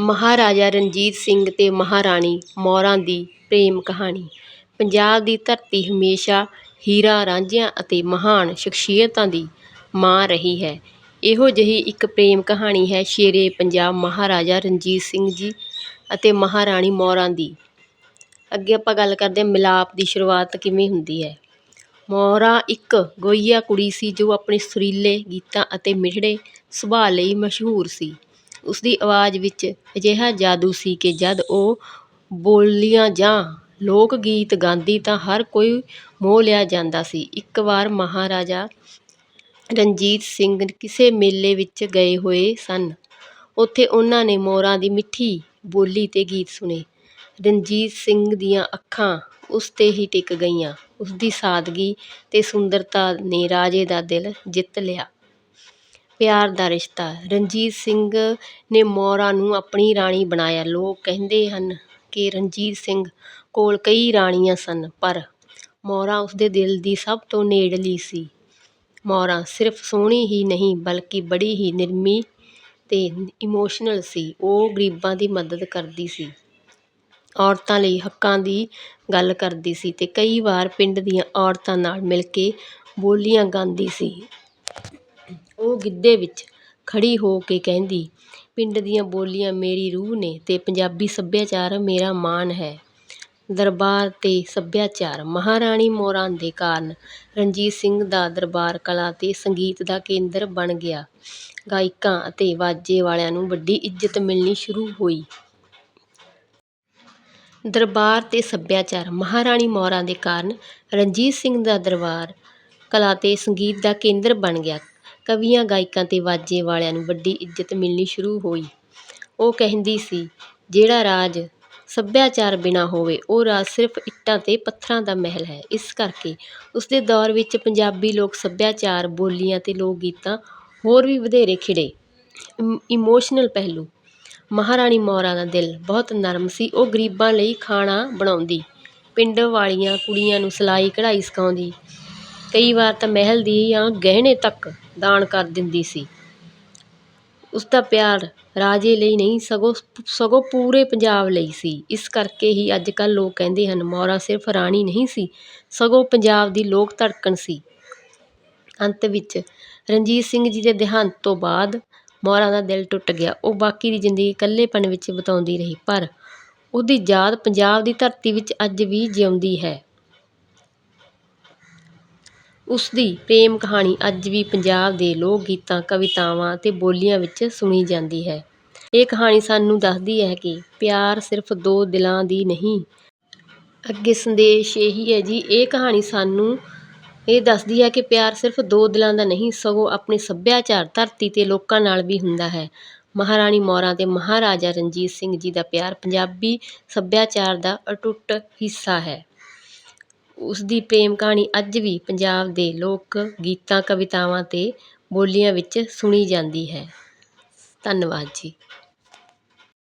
ਮਹਾਰਾਜਾ ਰਣਜੀਤ ਸਿੰਘ ਅਤੇ ਮਹਾਰਾਣੀ ਮੌਰਾਂ ਦੀ ਪ੍ਰੇਮ ਕਹਾਣੀ ਪੰਜਾਬ ਦੀ ਧਰਤੀ ਹਮੇਸ਼ਾ ਹੀਰਾਂ ਰਾਂਝਿਆਂ ਅਤੇ ਮਹਾਨ ਸ਼ਖਸੀਅਤਾਂ ਦੀ ਮਾਂ ਰਹੀ ਹੈ। ਇਹੋ ਜਿਹੀ ਇੱਕ ਪ੍ਰੇਮ ਕਹਾਣੀ ਹੈ ਸ਼ੇਰੇ ਪੰਜਾਬ ਮਹਾਰਾਜਾ ਰਣਜੀਤ ਸਿੰਘ ਜੀ ਅਤੇ ਮਹਾਰਾਣੀ ਮੌਰਾਂ ਦੀ। ਅੱਗੇ ਆਪਾਂ ਗੱਲ ਕਰਦੇ ਹਾਂ ਮਿਲਾਪ ਦੀ ਸ਼ੁਰੂਆਤ ਕਿਵੇਂ ਹੁੰਦੀ ਹੈ। ਮੌਰਾਂ ਇੱਕ ਗੋਹੀਆ ਕੁੜੀ ਸੀ ਜੋ ਆਪਣੇ ਸੁਰੀਲੇ ਗੀਤਾਂ ਅਤੇ ਮਿਠੜੇ ਸੁਭਾਅ ਲਈ ਮਸ਼ਹੂਰ ਸੀ। ਉਸਦੀ ਆਵਾਜ਼ ਵਿੱਚ ਅਜਿਹਾ ਜਾਦੂ ਸੀ ਕਿ ਜਦ ਉਹ ਬੋਲੀਆਂ ਜਾਂ ਲੋਕ ਗੀਤ ਗਾਉਂਦੀ ਤਾਂ ਹਰ ਕੋਈ ਮੋਹ ਲਿਆ ਜਾਂਦਾ ਸੀ। ਇੱਕ ਵਾਰ ਮਹਾਰਾਜਾ ਰਣਜੀਤ ਸਿੰਘ ਕਿਸੇ ਮੇਲੇ ਵਿੱਚ ਗਏ ਹੋਏ ਸਨ। ਉੱਥੇ ਉਹਨਾਂ ਨੇ ਮੋਰਾਂ ਦੀ ਮਿੱਠੀ ਬੋਲੀ ਅਤੇ ਗੀਤ ਸੁਣੇ। ਰਣਜੀਤ ਸਿੰਘ ਦੀਆਂ ਅੱਖਾਂ ਉਸ ਤੇ ਹੀ ਟਿਕ ਗਈਆਂ। ਉਸਦੀ ਸਾਦਗੀ ਅਤੇ ਸੁੰਦਰਤਾ ਨੇ ਰਾਜੇ ਦਾ ਦਿਲ ਜਿੱਤ ਲਿਆ। ਪਿਆਰ ਦਾ ਰਿਸ਼ਤਾ ਰਣਜੀਤ ਸਿੰਘ ਨੇ ਮੌਰਾਂ ਨੂੰ ਆਪਣੀ ਰਾਣੀ ਬਣਾਇਆ। ਲੋਕ ਕਹਿੰਦੇ ਹਨ ਕਿ ਰਣਜੀਤ ਸਿੰਘ ਕੋਲ ਕਈ ਰਾਣੀਆਂ ਸਨ, ਪਰ ਮੌਰਾਂ ਉਸਦੇ ਦਿਲ ਦੀ ਸਭ ਤੋਂ ਨੇੜਲੀ ਸੀ। ਮੌਰਾਂ ਸਿਰਫ ਸੋਹਣੀ ਹੀ ਨਹੀਂ, ਬਲਕਿ ਬੜੀ ਹੀ ਨਿਰਮੀ ਅਤੇ ਇਮੋਸ਼ਨਲ ਸੀ। ਉਹ ਗਰੀਬਾਂ ਦੀ ਮਦਦ ਕਰਦੀ ਸੀ। ਔਰਤਾਂ ਲਈ ਹੱਕਾਂ ਦੀ ਗੱਲ ਕਰਦੀ ਸੀ ਅਤੇ ਕਈ ਵਾਰ ਪਿੰਡ ਦੀਆਂ ਔਰਤਾਂ ਨਾਲ ਮਿਲ ਕੇ ਬੋਲੀਆਂ ਗਾਉਂਦੀ ਸੀ। ਉਹ ਗਿੱਧੇ ਵਿੱਚ ਖੜੀ ਹੋ ਕੇ ਕਹਿੰਦੀ, ਪਿੰਡ ਦੀਆਂ ਬੋਲੀਆਂ ਮੇਰੀ ਰੂਹ ਨੇ ਤੇ ਪੰਜਾਬੀ ਸੱਭਿਆਚਾਰ ਮੇਰਾ ਮਾਣ ਹੈ। ਦਰਬਾਰ ਤੇ ਸੱਭਿਆਚਾਰ ਮਹਾਰਾਣੀ ਮੌਰਾਂ ਦੇ ਕਾਰਨ ਰਣਜੀਤ ਸਿੰਘ ਦਾ ਦਰਬਾਰ ਕਲਾ ਤੇ ਸੰਗੀਤ ਦਾ ਕੇਂਦਰ ਬਣ ਗਿਆ। ਗਾਇਕਾਂ ਅਤੇ ਵਾਜੇ ਵਾਲਿਆਂ ਨੂੰ ਵੱਡੀ ਇੱਜ਼ਤ ਮਿਲਣੀ ਸ਼ੁਰੂ ਹੋਈ। ਦਰਬਾਰ ਤੇ ਸੱਭਿਆਚਾਰ ਮਹਾਰਾਣੀ ਮੌਰਾਂ ਦੇ ਕਾਰਨ ਰਣਜੀਤ ਸਿੰਘ ਦਾ ਦਰਬਾਰ ਕਲਾ ਤੇ ਸੰਗੀਤ ਦਾ ਕੇਂਦਰ ਬਣ ਗਿਆ। ਕਵੀਆਂ, ਗਾਇਕਾਂ ਅਤੇ ਵਾਜੇ ਵਾਲਿਆਂ ਨੂੰ ਵੱਡੀ ਇੱਜ਼ਤ ਮਿਲਣੀ ਸ਼ੁਰੂ ਹੋਈ। ਉਹ ਕਹਿੰਦੀ ਸੀ, ਜਿਹੜਾ ਰਾਜ ਸੱਭਿਆਚਾਰ ਬਿਨਾਂ ਹੋਵੇ, ਉਹ ਰਾਜ ਸਿਰਫ ਇੱਟਾਂ ਅਤੇ ਪੱਥਰਾਂ ਦਾ ਮਹਿਲ ਹੈ। ਇਸ ਕਰਕੇ ਉਸਦੇ ਦੌਰ ਵਿੱਚ ਪੰਜਾਬੀ ਲੋਕ ਸੱਭਿਆਚਾਰ, ਬੋਲੀਆਂ ਅਤੇ ਲੋਕ ਗੀਤਾਂ ਹੋਰ ਵੀ ਵਧੇਰੇ ਖਿੜੇ। ਇਮੋਸ਼ਨਲ ਪਹਿਲੂ, ਮਹਾਰਾਣੀ ਮੌਰਾਂ ਦਾ ਦਿਲ ਬਹੁਤ ਨਰਮ ਸੀ। ਉਹ ਗਰੀਬਾਂ ਲਈ ਖਾਣਾ ਬਣਾਉਂਦੀ, ਪਿੰਡ ਵਾਲੀਆਂ ਕੁੜੀਆਂ ਨੂੰ ਸਿਲਾਈ ਕਢਾਈ ਸਿਖਾਉਂਦੀ ਕਈ ਵਾਰ ਤਾਂ ਮਹਿਲ ਦੀ ਦੀਆਂ ਗਹਿਣੇ ਤੱਕ ਦਾਨ ਕਰ ਦਿੰਦੀ ਸੀ। ਉਸਦਾ ਪਿਆਰ ਰਾਜੇ ਲਈ ਨਹੀਂ, ਸਗੋਂ ਸਗੋਂ ਪੂਰੇ ਪੰਜਾਬ ਲਈ ਸੀ। ਇਸ ਕਰਕੇ ਹੀ ਅੱਜ ਕੱਲ੍ਹ ਲੋਕ ਕਹਿੰਦੇ ਹਨ, ਮੌਰਾਂ ਸਿਰਫ ਰਾਣੀ ਨਹੀਂ ਸੀ, ਸਗੋਂ ਪੰਜਾਬ ਦੀ ਲੋਕ ਧੜਕਣ ਸੀ। ਅੰਤ ਵਿੱਚ ਰਣਜੀਤ ਸਿੰਘ ਜੀ ਦੇ ਦੇਹਾਂਤ ਤੋਂ ਬਾਅਦ ਮੌਰਾਂ ਦਾ ਦਿਲ ਟੁੱਟ ਗਿਆ। ਉਹ ਬਾਕੀ ਦੀ ਜ਼ਿੰਦਗੀ ਇਕੱਲੇਪਣ ਵਿੱਚ ਬਿਤਾਉਂਦੀ ਰਹੀ, ਪਰ ਉਹਦੀ ਯਾਦ ਪੰਜਾਬ ਦੀ ਧਰਤੀ ਵਿੱਚ ਅੱਜ ਵੀ ਜਿਉਂਦੀ ਹੈ। ਉਸ ਦੀ ਪ੍ਰੇਮ ਕਹਾਣੀ ਅੱਜ ਵੀ ਪੰਜਾਬ ਦੇ ਲੋਕ ਗੀਤਾਂ, ਕਵਿਤਾਵਾਂ ਅਤੇ ਬੋਲੀਆਂ ਵਿੱਚ ਸੁਣੀ ਜਾਂਦੀ ਹੈ। ਇਹ ਕਹਾਣੀ ਸਾਨੂੰ ਦੱਸਦੀ ਹੈ ਕਿ ਪਿਆਰ ਸਿਰਫ ਦੋ ਦਿਲਾਂ ਦੀ ਨਹੀਂ। ਅੱਗੇ ਸੰਦੇਸ਼ ਇਹੀ ਹੈ ਜੀ, ਇਹ ਕਹਾਣੀ ਸਾਨੂੰ ਇਹ ਦੱਸਦੀ ਹੈ ਕਿ ਪਿਆਰ ਸਿਰਫ ਦੋ ਦਿਲਾਂ ਦਾ ਨਹੀਂ, ਸਗੋਂ ਆਪਣੇ ਸੱਭਿਆਚਾਰ, ਧਰਤੀ ਤੇ ਲੋਕਾਂ ਨਾਲ ਵੀ ਹੁੰਦਾ ਹੈ। ਮਹਾਰਾਣੀ ਮੌਰਾਂ ਅਤੇ ਮਹਾਰਾਜਾ ਰਣਜੀਤ ਸਿੰਘ ਜੀ ਦਾ ਪਿਆਰ ਪੰਜਾਬੀ ਸੱਭਿਆਚਾਰ ਦਾ ਅਟੁੱਟ ਹਿੱਸਾ ਹੈ। ਉਸਦੀ ਪ੍ਰੇਮ ਕਹਾਣੀ ਅੱਜ ਵੀ ਪੰਜਾਬ ਦੇ ਲੋਕ ਗੀਤਾਂ, ਕਵਿਤਾਵਾਂ ਅਤੇ ਬੋਲੀਆਂ ਵਿੱਚ ਸੁਣੀ ਜਾਂਦੀ ਹੈ। ਧੰਨਵਾਦ ਜੀ।